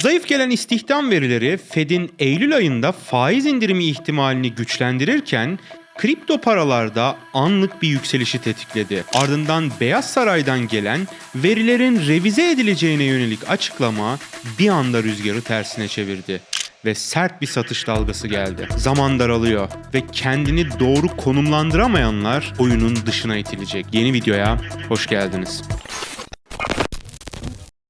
Zayıf gelen istihdam verileri Fed'in Eylül ayında faiz indirimi ihtimalini güçlendirirken kripto paralarda anlık bir yükselişi tetikledi. Ardından Beyaz Saray'dan gelen verilerin revize edileceğine yönelik açıklama bir anda rüzgarı tersine çevirdi ve sert bir satış dalgası geldi. Zaman daralıyor ve kendini doğru konumlandıramayanlar oyunun dışına itilecek. Yeni videoya hoş geldiniz.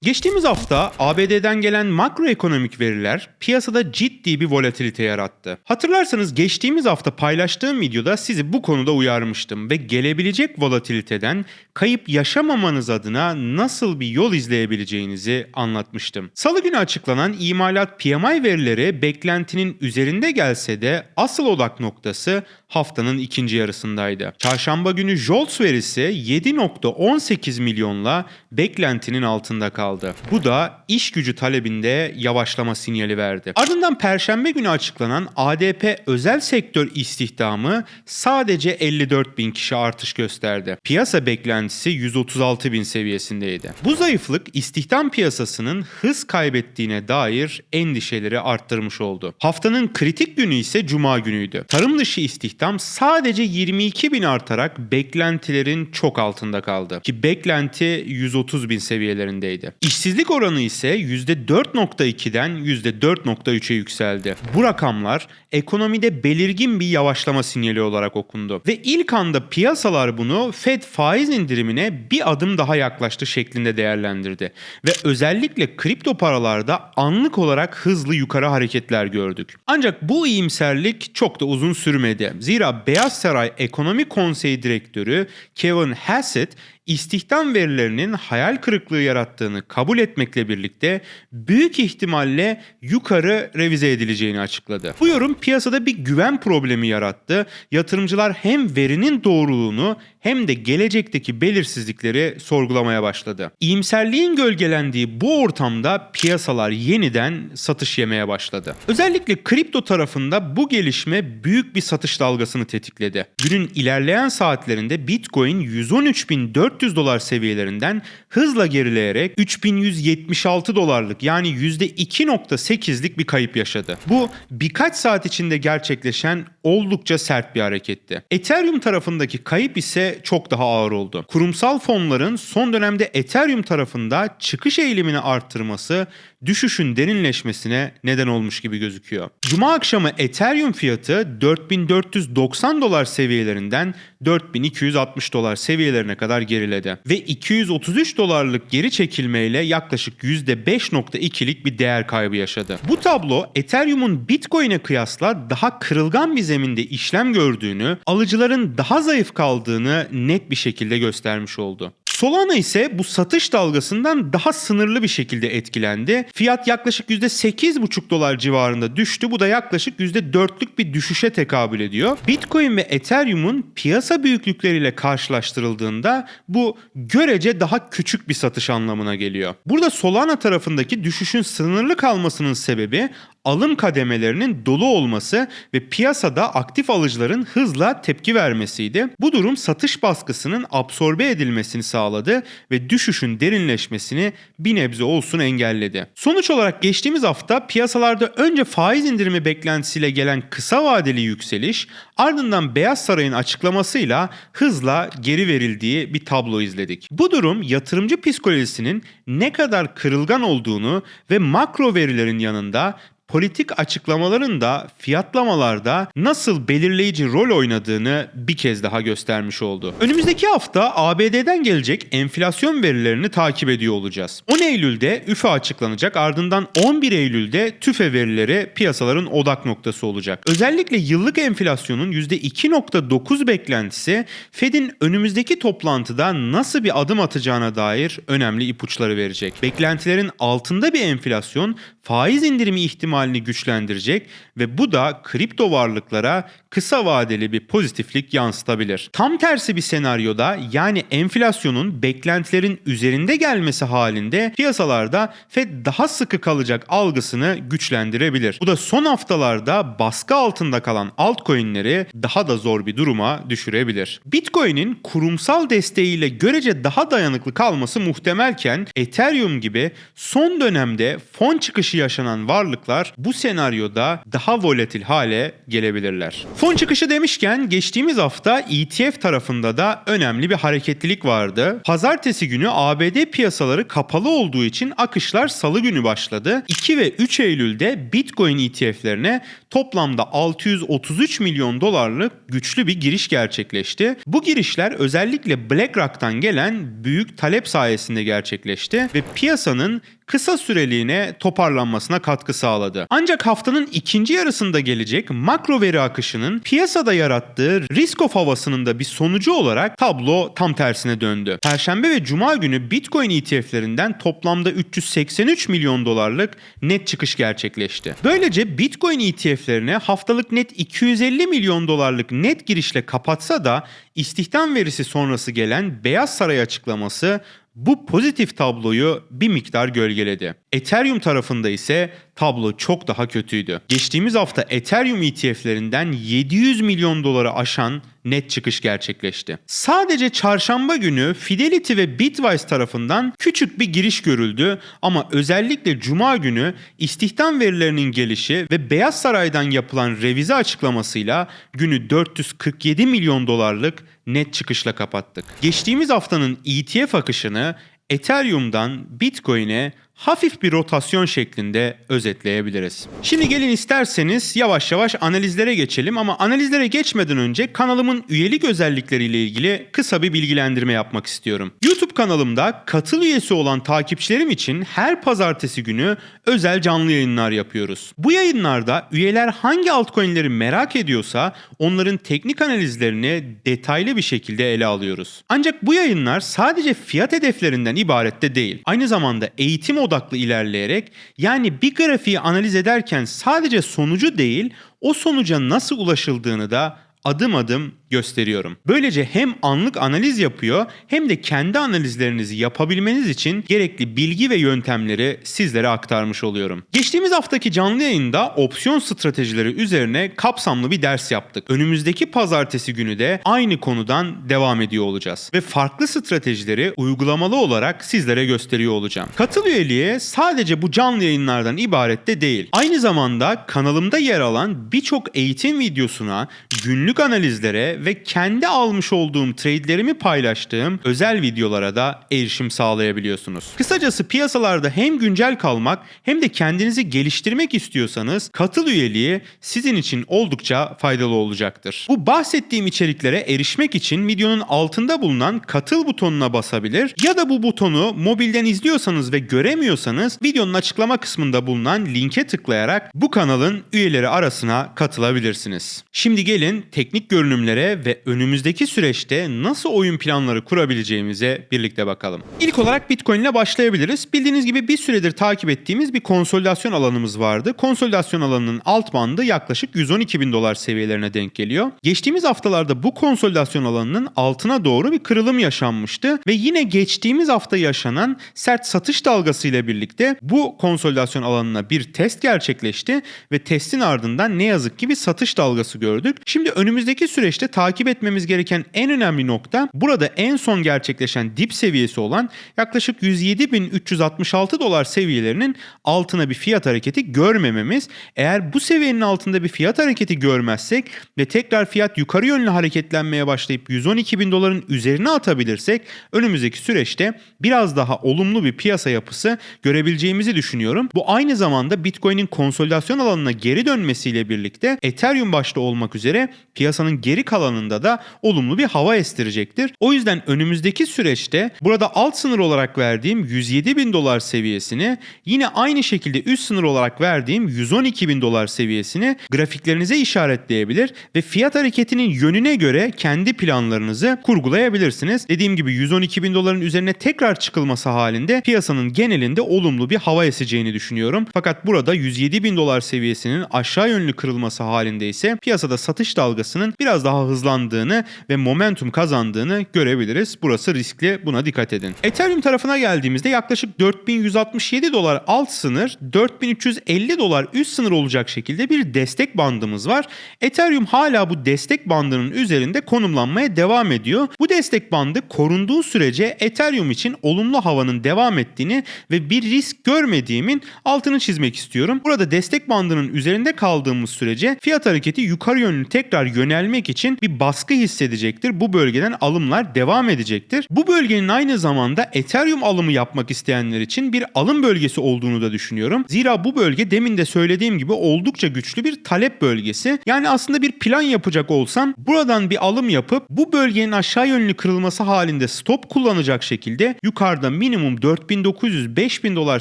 Geçtiğimiz hafta ABD'den gelen makroekonomik veriler piyasada ciddi bir volatilite yarattı. Hatırlarsanız geçtiğimiz hafta paylaştığım videoda sizi bu konuda uyarmıştım ve gelebilecek volatiliteden kayıp yaşamamanız adına nasıl bir yol izleyebileceğinizi anlatmıştım. Salı günü açıklanan imalat PMI verileri beklentinin üzerinde gelse de asıl odak noktası haftanın ikinci yarısındaydı. Çarşamba günü JOLTS verisi 7.18 milyonla beklentinin altında kaldı. Bu da iş gücü talebinde yavaşlama sinyali verdi. Ardından perşembe günü açıklanan ADP özel sektör istihdamı sadece 54 bin kişi artış gösterdi. Piyasa beklentisi 136 bin seviyesindeydi. Bu zayıflık istihdam piyasasının hız kaybettiğine dair endişeleri arttırmış oldu. Haftanın kritik günü ise cuma günüydü. Tarım dışı istihdam sadece 22 bin artarak beklentilerin çok altında kaldı. Ki beklenti 130 bin seviyelerindeydi. İşsizlik oranı ise %4.2'den %4.3'e yükseldi. Bu rakamlar ekonomide belirgin bir yavaşlama sinyali olarak okundu. Ve ilk anda piyasalar bunu Fed faiz indirimine bir adım daha yaklaştı şeklinde değerlendirdi. Ve özellikle kripto paralarda anlık olarak hızlı yukarı hareketler gördük. Ancak bu iyimserlik çok da uzun sürmedi. Zira Beyaz Saray Ekonomi Konseyi Direktörü Kevin Hassett istihdam verilerinin hayal kırıklığı yarattığını kabul etmekle birlikte büyük ihtimalle yukarı revize edileceğini açıkladı. Bu yorum piyasada bir güven problemi yarattı. Yatırımcılar hem verinin doğruluğunu hem de gelecekteki belirsizlikleri sorgulamaya başladı. İyimserliğin gölgelendiği bu ortamda piyasalar yeniden satış yemeye başladı. Özellikle kripto tarafında bu gelişme büyük bir satış dalgasını tetikledi. Günün ilerleyen saatlerinde Bitcoin 113.400 dolar seviyelerinden hızla gerileyerek 3176 dolarlık yani %2.8'lik bir kayıp yaşadı. Bu birkaç saat içinde gerçekleşen oldukça sert bir hareketti. Ethereum tarafındaki kayıp ise çok daha ağır oldu. Kurumsal fonların son dönemde Ethereum tarafında çıkış eğilimini arttırması düşüşün derinleşmesine neden olmuş gibi gözüküyor. Cuma akşamı Ethereum fiyatı 4490 dolar seviyelerinden 4260 dolar seviyelerine kadar geriledi ve 233 dolarlık geri çekilmeyle yaklaşık %5.2'lik bir değer kaybı yaşadı. Bu tablo Ethereum'un Bitcoin'e kıyasla daha kırılgan bir zeminde işlem gördüğünü, alıcıların daha zayıf kaldığını net bir şekilde göstermiş oldu. Solana ise bu satış dalgasından daha sınırlı bir şekilde etkilendi. Fiyat yaklaşık %8,5 dolar civarında düştü. Bu da yaklaşık %4'lük bir düşüşe tekabül ediyor. Bitcoin ve Ethereum'un piyasa büyüklükleriyle karşılaştırıldığında bu görece daha küçük bir satış anlamına geliyor. Burada Solana tarafındaki düşüşün sınırlı kalmasının sebebi alım kademelerinin dolu olması ve piyasada aktif alıcıların hızla tepki vermesiydi. Bu durum satış baskısının absorbe edilmesini sağladı ve düşüşün derinleşmesini bir nebze olsun engelledi. Sonuç olarak geçtiğimiz hafta piyasalarda önce faiz indirimi beklentisiyle gelen kısa vadeli yükseliş ardından Beyaz Saray'ın açıklamasıyla hızla geri verildiği bir tablo izledik. Bu durum yatırımcı psikolojisinin ne kadar kırılgan olduğunu ve makro verilerin yanında politik açıklamaların da fiyatlamalarda nasıl belirleyici rol oynadığını bir kez daha göstermiş oldu. Önümüzdeki hafta ABD'den gelecek enflasyon verilerini takip ediyor olacağız. 10 Eylül'de üfe açıklanacak ardından 11 Eylül'de tüfe verileri piyasaların odak noktası olacak. Özellikle yıllık enflasyonun %2.9 beklentisi Fed'in önümüzdeki toplantıda nasıl bir adım atacağına dair önemli ipuçları verecek. Beklentilerin altında bir enflasyon faiz indirimi ihtimali ihtimalini güçlendirecek ve bu da kripto varlıklara kısa vadeli bir pozitiflik yansıtabilir. Tam tersi bir senaryoda yani enflasyonun beklentilerin üzerinde gelmesi halinde piyasalarda Fed daha sıkı kalacak algısını güçlendirebilir. Bu da son haftalarda baskı altında kalan altcoin'leri daha da zor bir duruma düşürebilir. Bitcoin'in kurumsal desteğiyle görece daha dayanıklı kalması muhtemelken Ethereum gibi son dönemde fon çıkışı yaşanan varlıklar bu senaryoda daha volatil hale gelebilirler. Fon çıkışı demişken geçtiğimiz hafta ETF tarafında da önemli bir hareketlilik vardı. Pazartesi günü ABD piyasaları kapalı olduğu için akışlar salı günü başladı. 2 ve 3 Eylül'de Bitcoin ETF'lerine toplamda 633 milyon dolarlık güçlü bir giriş gerçekleşti. Bu girişler özellikle BlackRock'tan gelen büyük talep sayesinde gerçekleşti ve piyasanın kısa süreliğine toparlanmasına katkı sağladı. Ancak haftanın ikinci yarısında gelecek makro veri akışının piyasada yarattığı risk of havasının da bir sonucu olarak tablo tam tersine döndü. Perşembe ve cuma günü Bitcoin ETF'lerinden toplamda 383 milyon dolarlık net çıkış gerçekleşti. Böylece Bitcoin ETF'lerine haftalık net 250 milyon dolarlık net girişle kapatsa da istihdam verisi sonrası gelen Beyaz Saray açıklaması bu pozitif tabloyu bir miktar gölgeledi. Ethereum tarafında ise tablo çok daha kötüydü. Geçtiğimiz hafta Ethereum ETF'lerinden 700 milyon doları aşan net çıkış gerçekleşti. Sadece çarşamba günü Fidelity ve Bitwise tarafından küçük bir giriş görüldü ama özellikle cuma günü istihdam verilerinin gelişi ve Beyaz Saray'dan yapılan revize açıklamasıyla günü 447 milyon dolarlık net çıkışla kapattık. Geçtiğimiz haftanın ETF akışını Ethereum'dan Bitcoin'e hafif bir rotasyon şeklinde özetleyebiliriz. Şimdi gelin isterseniz yavaş yavaş analizlere geçelim ama analizlere geçmeden önce kanalımın üyelik özellikleriyle ilgili kısa bir bilgilendirme yapmak istiyorum. YouTube kanalımda katıl üyesi olan takipçilerim için her pazartesi günü özel canlı yayınlar yapıyoruz. Bu yayınlarda üyeler hangi altcoin'leri merak ediyorsa onların teknik analizlerini detaylı bir şekilde ele alıyoruz. Ancak bu yayınlar sadece fiyat hedeflerinden ibaret de değil. Aynı zamanda eğitim odaklı ilerleyerek yani bir grafiği analiz ederken sadece sonucu değil o sonuca nasıl ulaşıldığını da adım adım gösteriyorum. Böylece hem anlık analiz yapıyor hem de kendi analizlerinizi yapabilmeniz için gerekli bilgi ve yöntemleri sizlere aktarmış oluyorum. Geçtiğimiz haftaki canlı yayında opsiyon stratejileri üzerine kapsamlı bir ders yaptık. Önümüzdeki pazartesi günü de aynı konudan devam ediyor olacağız ve farklı stratejileri uygulamalı olarak sizlere gösteriyor olacağım. Katıl üyeliğe sadece bu canlı yayınlardan ibaret de değil. Aynı zamanda kanalımda yer alan birçok eğitim videosuna, günlük analizlere ve kendi almış olduğum trade'lerimi paylaştığım özel videolara da erişim sağlayabiliyorsunuz. Kısacası piyasalarda hem güncel kalmak hem de kendinizi geliştirmek istiyorsanız katıl üyeliği sizin için oldukça faydalı olacaktır. Bu bahsettiğim içeriklere erişmek için videonun altında bulunan katıl butonuna basabilir ya da bu butonu mobilden izliyorsanız ve göremiyorsanız videonun açıklama kısmında bulunan linke tıklayarak bu kanalın üyeleri arasına katılabilirsiniz. Şimdi gelin teknik görünümlere ve önümüzdeki süreçte nasıl oyun planları kurabileceğimize birlikte bakalım. İlk olarak Bitcoin ile başlayabiliriz. Bildiğiniz gibi bir süredir takip ettiğimiz bir konsolidasyon alanımız vardı. Konsolidasyon alanının alt bandı yaklaşık 112 bin dolar seviyelerine denk geliyor. Geçtiğimiz haftalarda bu konsolidasyon alanının altına doğru bir kırılım yaşanmıştı ve yine geçtiğimiz hafta yaşanan sert satış dalgası ile birlikte bu konsolidasyon alanına bir test gerçekleşti ve testin ardından ne yazık ki bir satış dalgası gördük. Şimdi önümüzdeki süreçte takip etmemiz gereken en önemli nokta burada en son gerçekleşen dip seviyesi olan yaklaşık 107.366 dolar seviyelerinin altına bir fiyat hareketi görmememiz. Eğer bu seviyenin altında bir fiyat hareketi görmezsek ve tekrar fiyat yukarı yönlü hareketlenmeye başlayıp 112 bin doların üzerine atabilirsek önümüzdeki süreçte biraz daha olumlu bir piyasa yapısı görebileceğimizi düşünüyorum. Bu aynı zamanda Bitcoin'in konsolidasyon alanına geri dönmesiyle birlikte Ethereum başta olmak üzere piyasanın geri kalan alanında da olumlu bir hava estirecektir. O yüzden önümüzdeki süreçte burada alt sınır olarak verdiğim 107 bin dolar seviyesini yine aynı şekilde üst sınır olarak verdiğim 112 bin dolar seviyesini grafiklerinize işaretleyebilir ve fiyat hareketinin yönüne göre kendi planlarınızı kurgulayabilirsiniz. Dediğim gibi 112 bin doların üzerine tekrar çıkılması halinde piyasanın genelinde olumlu bir hava eseceğini düşünüyorum. Fakat burada 107 bin dolar seviyesinin aşağı yönlü kırılması halinde ise piyasada satış dalgasının biraz daha hızlandığını ve momentum kazandığını görebiliriz. Burası riskli buna dikkat edin. Ethereum tarafına geldiğimizde yaklaşık 4167 dolar alt sınır 4350 dolar üst sınır olacak şekilde bir destek bandımız var. Ethereum hala bu destek bandının üzerinde konumlanmaya devam ediyor. Bu destek bandı korunduğu sürece Ethereum için olumlu havanın devam ettiğini ve bir risk görmediğimin altını çizmek istiyorum. Burada destek bandının üzerinde kaldığımız sürece fiyat hareketi yukarı yönlü tekrar yönelmek için bir baskı hissedecektir. Bu bölgeden alımlar devam edecektir. Bu bölgenin aynı zamanda Ethereum alımı yapmak isteyenler için bir alım bölgesi olduğunu da düşünüyorum. Zira bu bölge demin de söylediğim gibi oldukça güçlü bir talep bölgesi. Yani aslında bir plan yapacak olsam buradan bir alım yapıp bu bölgenin aşağı yönlü kırılması halinde stop kullanacak şekilde yukarıda minimum 4900-5000 dolar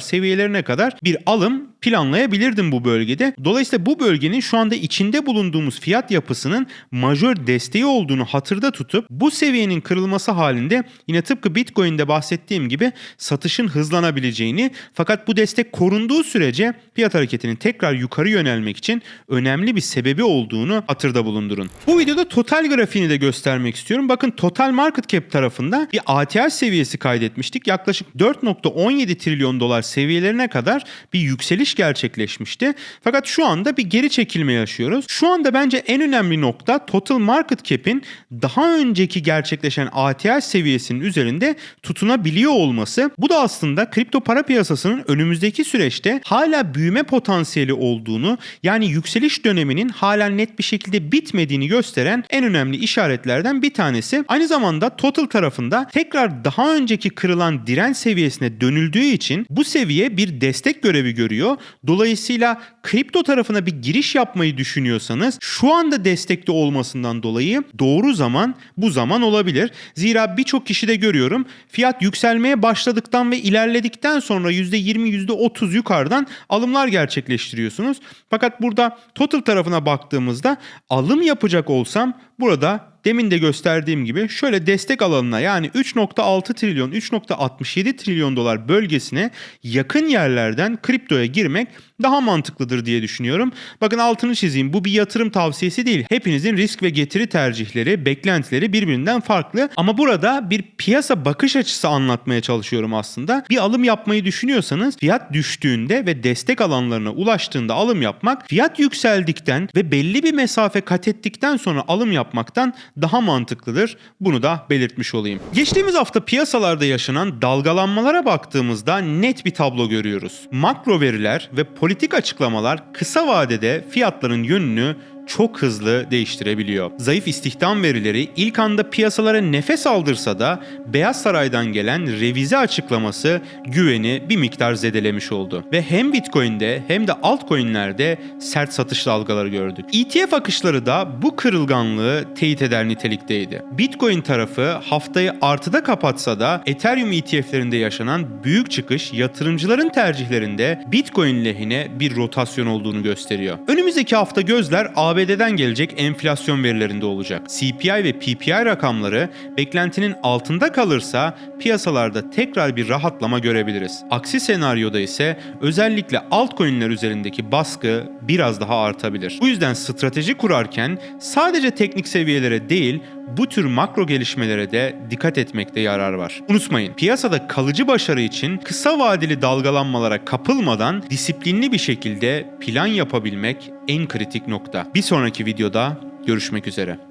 seviyelerine kadar bir alım planlayabilirdim bu bölgede. Dolayısıyla bu bölgenin şu anda içinde bulunduğumuz fiyat yapısının majör desteği olduğunu hatırda tutup bu seviyenin kırılması halinde yine tıpkı Bitcoin'de bahsettiğim gibi satışın hızlanabileceğini fakat bu destek korunduğu sürece fiyat hareketinin tekrar yukarı yönelmek için önemli bir sebebi olduğunu hatırda bulundurun. Bu videoda total grafiğini de göstermek istiyorum. Bakın total market cap tarafında bir ATH seviyesi kaydetmiştik. Yaklaşık 4.17 trilyon dolar seviyelerine kadar bir yükseliş gerçekleşmişti. Fakat şu anda bir geri çekilme yaşıyoruz. Şu anda bence en önemli nokta total market cap'in daha önceki gerçekleşen ATH seviyesinin üzerinde tutunabiliyor olması. Bu da aslında kripto para piyasasının önümüzdeki süreçte hala büyüme potansiyeli olduğunu yani yükseliş döneminin hala net bir şekilde bitmediğini gösteren en önemli işaretlerden bir tanesi. Aynı zamanda total tarafında tekrar daha önceki kırılan direnç seviyesine dönüldüğü için bu seviye bir destek görevi görüyor. Dolayısıyla kripto tarafına bir giriş yapmayı düşünüyorsanız şu anda destekte olmasından dolayı doğru zaman bu zaman olabilir. Zira birçok kişide görüyorum fiyat yükselmeye başladıktan ve ilerledikten sonra %20 %30 yukarıdan alımlar gerçekleştiriyorsunuz. Fakat burada total tarafına baktığımızda alım yapacak olsam burada demin de gösterdiğim gibi şöyle destek alanına yani 3.6 trilyon 3.67 trilyon dolar bölgesine yakın yerlerden kriptoya girmek daha mantıklıdır diye düşünüyorum. Bakın altını çizeyim bu bir yatırım tavsiyesi değil. Hepinizin risk ve getiri tercihleri, beklentileri birbirinden farklı ama burada bir piyasa bakış açısı anlatmaya çalışıyorum aslında. Bir alım yapmayı düşünüyorsanız fiyat düştüğünde ve destek alanlarına ulaştığında alım yapmak fiyat yükseldikten ve belli bir mesafe kat ettikten sonra alım yapmaktan daha mantıklıdır. Bunu da belirtmiş olayım. Geçtiğimiz hafta piyasalarda yaşanan dalgalanmalara baktığımızda net bir tablo görüyoruz. Makro veriler ve politik açıklamalar kısa vadede fiyatların yönünü çok hızlı değiştirebiliyor. Zayıf istihdam verileri ilk anda piyasalara nefes aldırsa da Beyaz Saray'dan gelen revize açıklaması güveni bir miktar zedelemiş oldu. Ve hem Bitcoin'de hem de altcoin'lerde sert satış dalgaları gördük. ETF akışları da bu kırılganlığı teyit eder nitelikteydi. Bitcoin tarafı haftayı artıda kapatsa da Ethereum ETF'lerinde yaşanan büyük çıkış yatırımcıların tercihlerinde Bitcoin lehine bir rotasyon olduğunu gösteriyor. Önümüzdeki hafta gözler AB ABD'den gelecek enflasyon verilerinde olacak. CPI ve PPI rakamları beklentinin altında kalırsa piyasalarda tekrar bir rahatlama görebiliriz. Aksi senaryoda ise özellikle altcoin'ler üzerindeki baskı biraz daha artabilir. Bu yüzden strateji kurarken sadece teknik seviyelere değil bu tür makro gelişmelere de dikkat etmekte yarar var. Unutmayın, piyasada kalıcı başarı için kısa vadeli dalgalanmalara kapılmadan disiplinli bir şekilde plan yapabilmek en kritik nokta. Bir sonraki videoda görüşmek üzere.